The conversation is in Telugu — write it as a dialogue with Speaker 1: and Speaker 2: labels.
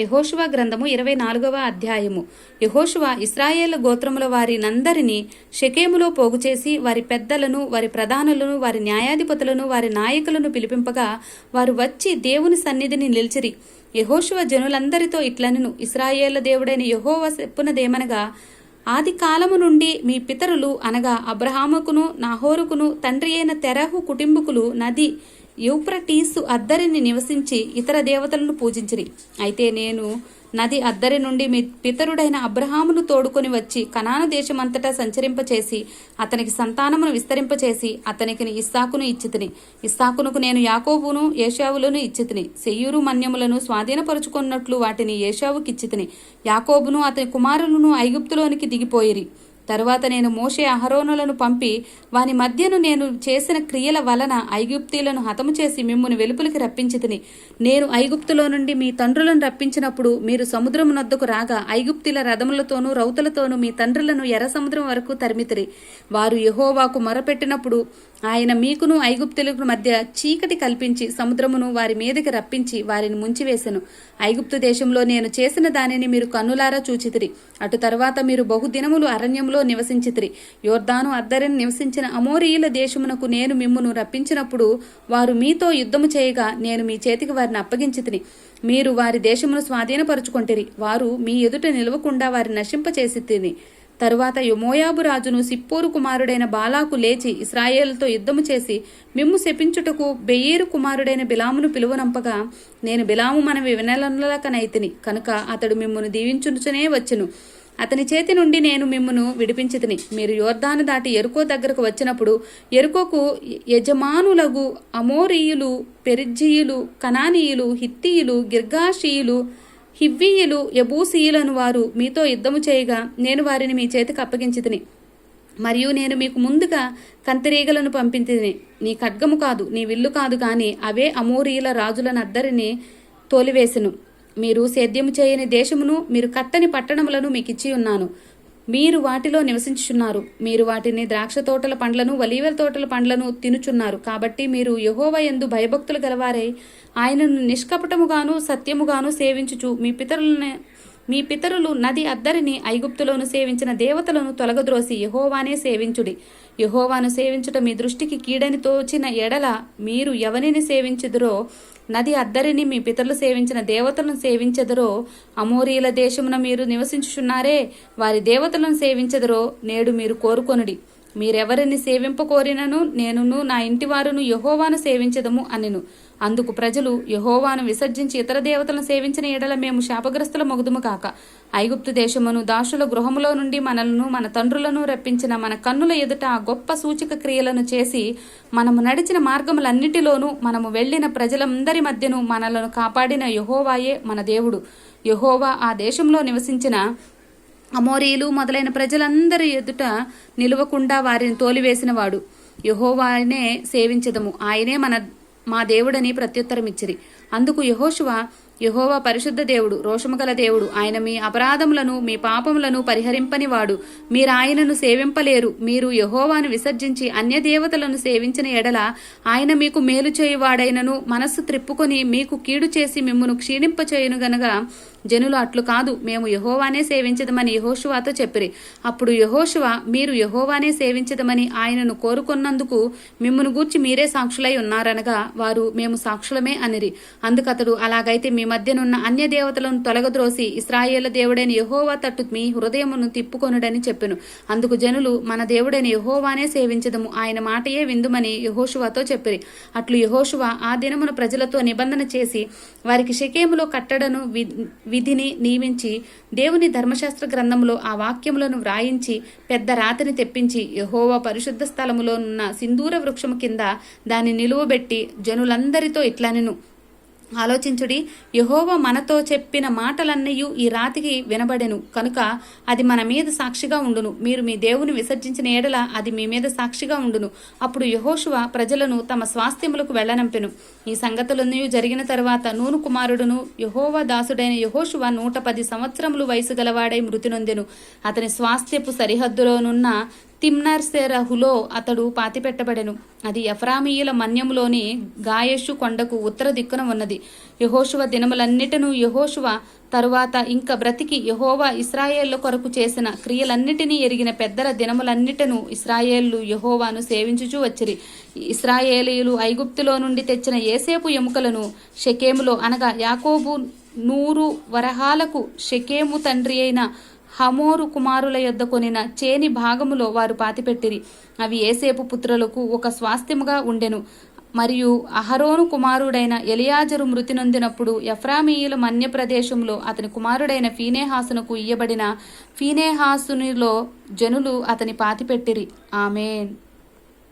Speaker 1: యహోశువ గ్రంథము ఇరవై నాలుగవ అధ్యాయము. యహోశువ ఇస్రాయేల్ గోత్రముల వారి నందరిని షకేములో పోగు చేసి వారి పెద్దలను వారి ప్రధానులను వారి న్యాయాధిపతులను వారి నాయకులను పిలిపింపగా వారు వచ్చి దేవుని సన్నిధిని నిలిచిరి. యహోశువ జనులందరితో ఇట్లనెను ఇస్రాయేళ్ళ దేవుడైన యహోవ చెప్పునదేమనగా ఆది కాలము నుండి మీ పితరులు అనగా అబ్రహాముకును నాహోరుకును తండ్రి అయిన తెరహు కుటుంబకులు నది యూప్రటీసు అద్దరిని నివసించి ఇతర దేవతలను పూజించిరి. అయితే నేను నది అద్దరి నుండి మీ పితరుడైన అబ్రహామును తోడుకొని వచ్చి కనాను దేశమంతటా సంచరింపచేసి అతనికి సంతానమును విస్తరింపచేసి అతనికి ఇస్సాకును ఇచ్చితిని. ఇస్సాకునకు నేను యాకోబును ఏషావులను ఇచ్చితిని. సెయ్యూరు మన్యములను స్వాధీనపరుచుకున్నట్లు వాటిని ఏషావుకిచ్చితిని. యాకోబును అతని కుమారులను ఐగుప్తులోనికి దిగిపోయిరి. తరువాత నేను మోషే అహరోనులను పంపి వాని మధ్యను నేను చేసిన క్రియల వలన ఐగుప్తీలను హతము చేసి మిమ్మును వెలుపులకి రప్పించితిని. నేను ఐగుప్తులో నుండి మీ తండ్రులను రప్పించినప్పుడు మీరు సముద్రం నొద్దకు రాగా ఐగుప్తుల రథములతోనూ రౌతులతోనూ మీ తండ్రులను ఎర్ర సముద్రం వరకు తరిమితిరి. వారు యహోవాకు మొరపెట్టినప్పుడు ఆయన మీకును ఐగుప్తులకు మధ్య చీకటి కల్పించి సముద్రమును వారి మీదకి రప్పించి వారిని ముంచివేశను ఐగుప్తు దేశంలో నేను చేసిన దానిని మీరు కన్నులారా చూచితిరి. అటు తర్వాత మీరు బహుదినములు అరణ్యంలో నివసించితిరి. యోర్దాను అద్దరిని నివసించిన అమోరీయుల దేశమునకు నేను మిమ్మును రప్పించినప్పుడు వారు మీతో యుద్ధము చేయగా నేను మీ చేతికి వారిని అప్పగించితిని. మీరు వారి దేశమును స్వాధీనపరుచుకొంటిరి. వారు మీ ఎదుట నిలవకుండా వారిని నశింపచేసి తిని తరువాత యుమోయాబు రాజును సిప్పోరు కుమారుడైన బాలాకు లేచి ఇస్రాయేల్తో యుద్ధము చేసి మిమ్ము శపించుటకు బెయ్యేరు కుమారుడైన బిలామును పిలువనంపగా నేను బిలాము మనవి వినలనలకనైతిని కనుక అతడు మిమ్మును దీవించుచునే వచ్చును. అతని చేతి నుండి నేను మిమ్మను విడిపించితిని. మీరు యోర్దాను దాటి ఎరుకో దగ్గరకు వచ్చినప్పుడు ఎరుకోకు యజమానులగు అమోరీయులు పెరిజ్జీయులు కనానీయులు హిత్తీయులు గిర్గాషీయులు హివ్వీయులు యబూసీయులను వారు మీతో యుద్ధము చేయగా నేను వారిని మీ చేతికి అప్పగించితిని. మరియు నేను మీకు ముందుగా కంతిరీగలను పంపించితిని నీ ఖడ్గము కాదు నీ విల్లు కాదు కానీ అవే అమోరీయుల రాజులనద్దరిని తోలివేసెను. మీరు సేద్యము చేయని దేశమును మీరు కట్టని పట్టణములను మీకు ఇచ్చి ఉన్నాను. మీరు వాటిలో నివసించుచున్నారు. మీరు వాటిని ద్రాక్ష తోటల పండ్లను వలీవెల తోటల పండ్లను తినుచున్నారు. కాబట్టి మీరు యహోవ ఎందు భయభక్తులు గలవారై ఆయనను నిష్కపటముగాను సత్యముగాను సేవించుచు మీ పితరులను మీ పితరులు నది అద్దరిని ఐగుప్తులోను సేవించిన దేవతలను తొలగద్రోసి యహోవానే సేవించుడి. యహోవాను సేవించుట మీ దృష్టికి కీడని తోచిన ఎడల మీరు ఎవరిని సేవించుదురో నది అద్దరిని మీ పితరులు సేవించిన దేవతలను సేవించెదరో అమోరీల దేశమున మీరు నివసించుచున్నారే వారి దేవతలను సేవించెదరో నేడు మీరు కోరుకొనుడి. మీరెవరిని సేవింపకోరినను నేనును నా ఇంటివారును యహోవాను సేవించదము అనెను. అందుకు ప్రజలు యహోవాను విసర్జించి ఇతర దేవతలను సేవించిన ఎడల మేము శాపగ్రస్తుల మొగుదుము కాక. ఐగుప్తు దేశమును దాసుల గృహములో నుండి మనలను మన తండ్రులను రప్పించిన మన కన్నుల ఎదుట ఆ గొప్ప సూచక క్రియలను చేసి మనము నడిచిన మార్గములన్నిటిలోనూ మనము వెళ్ళిన ప్రజలందరి మధ్యను మనలను కాపాడిన యహోవాయే మన దేవుడు. యహోవా ఆ దేశంలో నివసించిన అమోరీలు మొదలైన ప్రజలందరి ఎదుట నిలవకుండా వారిని తోలివేసినవాడు. యహోవానే సేవించదము. ఆయనే మన మా దేవుడని ప్రత్యుత్తరమిచ్చిరి. అందుకు యహోశువ యహోవా పరిశుద్ధ దేవుడు రోషముగల దేవుడు ఆయన మీ అపరాధములను మీ పాపములను పరిహరింపనివాడు. మీరు ఆయనను సేవింపలేరు. మీరు యహోవాను విసర్జించి అన్య దేవతలను సేవించిన ఎడల ఆయన మీకు మేలు చేయువాడైనను మనస్సు త్రిప్పుకొని మీకు కీడు చేసి మిమ్మును క్షీణింపచేయును గనగా జనులు అట్లు కాదు మేము యహోవానే సేవించదమని యహోషువాతో చెప్పిరి. అప్పుడు యహోషువ మీరు యహోవానే సేవించదమని ఆయనను కోరుకున్నందుకు మిమ్మను గూర్చి మీరే సాక్షులై ఉన్నారనగా వారు మేము సాక్షులమే అనిరి. అందుకతడు అలాగైతే మీ మధ్యనున్న అన్య దేవతలను తొలగద్రోసి ఇస్రాయేల్ దేవుడైన యహోవా తట్టు మీ హృదయమును తిప్పుకొనుడని చెప్పెను. అందుకు జనులు మన దేవుడైన యహోవానే సేవించదము ఆయన మాటయే విందుమని యహోషువాతో చెప్పిరి. అట్లు యహోషువ ఆ దినమున ప్రజలతో నిబంధన చేసి వారికి షకేములో కట్టడను వి విధిని నియమించి దేవుని ధర్మశాస్త్ర గ్రంథంలో ఆ వాక్యములను వ్రాయించి పెద్ద రాతిని తెప్పించి యహోవా పరిశుద్ధ స్థలములోనున్న సింధూర వృక్షము కింద దాన్ని నిలువబెట్టి జనులందరితో ఇట్లనెను. ఆలోచించుడి యహోవ మనతో చెప్పిన మాటలన్నయూ ఈ రాతికి వినబడెను. కనుక అది మన మీద సాక్షిగా ఉండును. మీరు మీ దేవుని విసర్జించిన ఏడల అది మీ మీద సాక్షిగా ఉండును. అప్పుడు యహోశువ ప్రజలను తమ స్వాస్థ్యములకు వెళ్ళనంపెను ఈ సంగతులన్నీ జరిగిన తర్వాత నూను కుమారుడును యహోవ దాసుడైన యహోశువ నూట పది సంవత్సరములు వయసు గలవాడై మృతి నొందెను. అతని స్వాస్థ్యపు సరిహద్దులోనున్న తిమ్నర్సెరహులో అతడు పాతిపెట్టబడెను. అది ఎఫ్రామీయుల మన్యములోని గాయషు కొండకు ఉత్తర దిక్కున ఉన్నది. యహోశువ దినములన్నిటను యహోశువ తరువాత ఇంక బ్రతికి యహోవా ఇస్రాయేళ్ళ కొరకు చేసిన క్రియలన్నిటినీ ఎరిగిన పెద్దల దినములన్నిటను ఇస్రాయేళ్ళు యహోవాను సేవించుచూ వచ్చిరి. ఇస్రాయేలీయులు ఐగుప్తులో నుండి తెచ్చిన ఏసేపు ఎముకలను షకేములో అనగా యాకోబు నూరు వరహాలకు షకేము తండ్రి అయిన హమోరు కుమారుల యొద్ద కొనిన చేని భాగములో వారు పాతిపెట్టిరి. అవి ఏసేపు పుత్రులకు ఒక స్వాస్థ్యముగా ఉండెను. మరియు అహరోను కుమారుడైన ఎలియాజరు మృతి నొందినప్పుడు ఎఫ్రామీయుల మన్య ప్రదేశంలో అతని కుమారుడైన ఫీనేహాసునకు ఇయ్యబడిన ఫీనేహాసునిలో జనులు అతని పాతిపెట్టిరి. ఆమెన్.